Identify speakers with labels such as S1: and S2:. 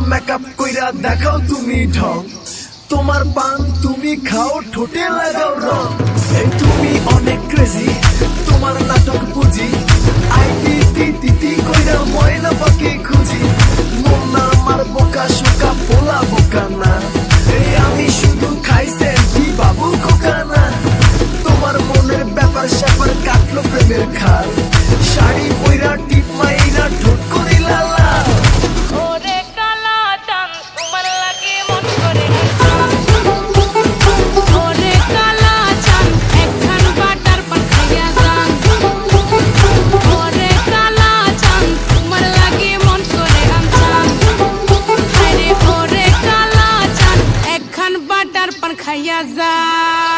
S1: Makeup কইরা দেখাও তুমি ঢং। তোমার পান তুমি খাও, ঠোঁটে লাগাও রং। তুমি অনেক ক্রেজি তোমার নাটক বুঝি। আই টি কইরা ময়না পাখি খুঁজি। মন আমার বোকা પણ ખાયા